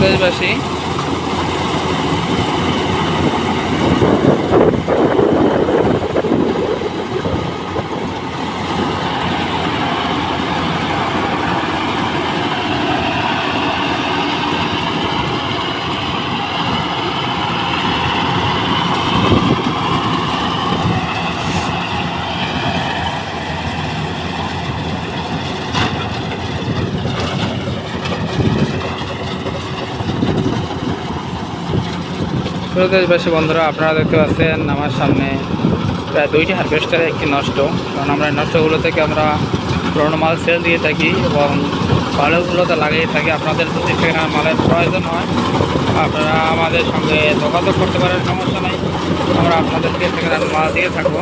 দেশবাসী প্রিয় দেশবাসী, বন্ধুরা, আপনারা দেখতে পাচ্ছেন আমার সামনে প্রায় দুইটি হারভেস্টারে একটি নষ্ট। কারণ আমরা নষ্টগুলো থেকে আমরা পুরোনো মাল সেল দিয়ে থাকি এবং ভালোগুলোতে লাগিয়ে থাকি। আপনাদের যদি সেখানে মালের প্রয়োজন হয়, আপনারা আমাদের সঙ্গে যোগাযোগ করতে পারেন, সমস্যা নেই। আমরা আপনাদেরকে সেখানে মাল দিয়ে থাকব।